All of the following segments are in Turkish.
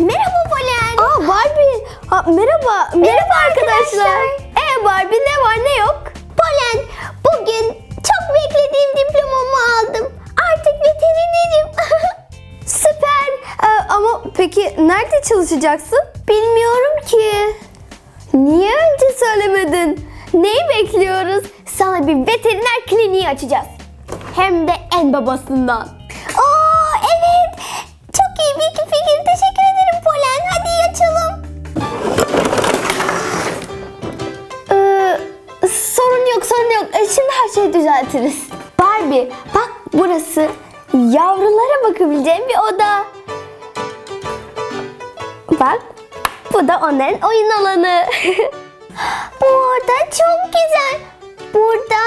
Merhaba Polen. Aa Barbie. Ha, merhaba. Merhaba arkadaşlar. arkadaşlar. Ee Barbie ne var ne yok? Polen, bugün çok beklediğim diplomamı aldım. Artık veterinerim. Süper. Ee, ama peki nerede çalışacaksın? Bilmiyorum ki. Niye önce söylemedin? Neyi bekliyoruz? Sana bir veteriner kliniği açacağız. Hem de en babasından. Şimdi her şeyi düzeltiriz. Barbie bak burası yavrulara bakabileceğim bir oda. Bak bu da onların oyun alanı. Bu oda çok güzel. Burada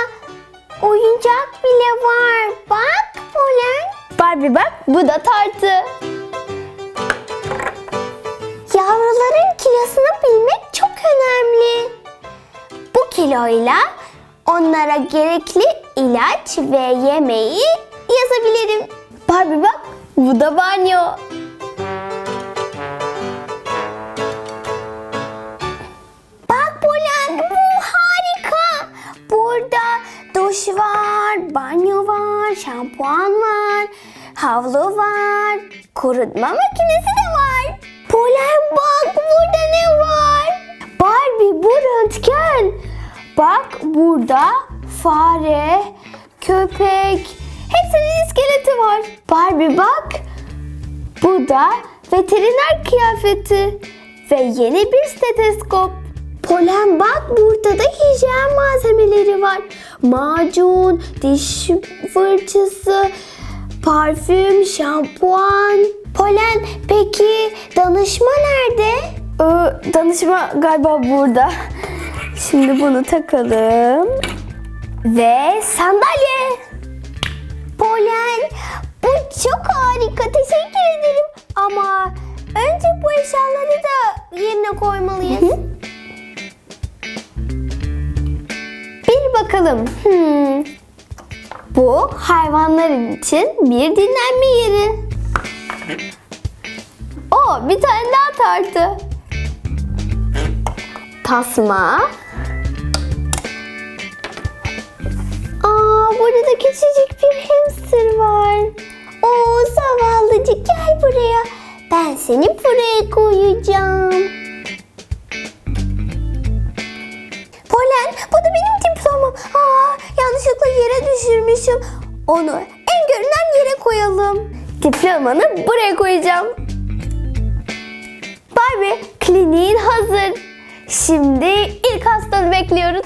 oyuncak bile var. Bak Polen. Barbie bak bu da tartı. Yavruların kilosunu bilmek çok önemli. Bu kiloyla onlara gerekli ilaç ve yemeği yazabilirim. Barbie bak bu da banyo. Bak Polen bu harika. Burada duş var, banyo var, şampuan var, havlu var, kurutma makinesi de var. Polen bak burada ne var? Barbie bu röntgen. Bak burada fare, köpek, hepsinin iskeleti var. Barbie bak. Bu da veteriner kıyafeti ve yeni bir steteskop. Polen bak burada da hijyen malzemeleri var. Macun, diş fırçası, parfüm, şampuan. Polen peki danışma nerede? Ee, danışma galiba burada. Şimdi bunu takalım. Ve sandalye. Polen bu çok harika teşekkür ederim. Ama önce bu eşyaları da yerine koymalıyız. Bir bakalım. Hmm. Bu hayvanların için bir dinlenme yeri. O bir tane daha tartı. Tasma. Aa burada da küçücük bir hamster var. Oo zavallıcık gel buraya. Ben seni buraya koyacağım. Polen bu da benim diplomam. Aa yanlışlıkla yere düşürmüşüm. Onu en görünen yere koyalım. Diplomanı buraya koyacağım. Barbie, kliniğin hazır. Şimdi ilk hastanı bekliyoruz.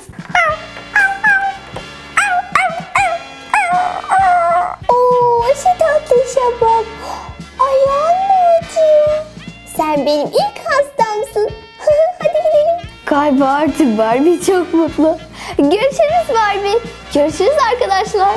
Oo şu tatlışa bak. Ayağım mı acıyor? Sen benim ilk hastamsın. Hadi gidelim. Galiba artık Barbie çok mutlu. Görüşürüz Barbie. Görüşürüz arkadaşlar.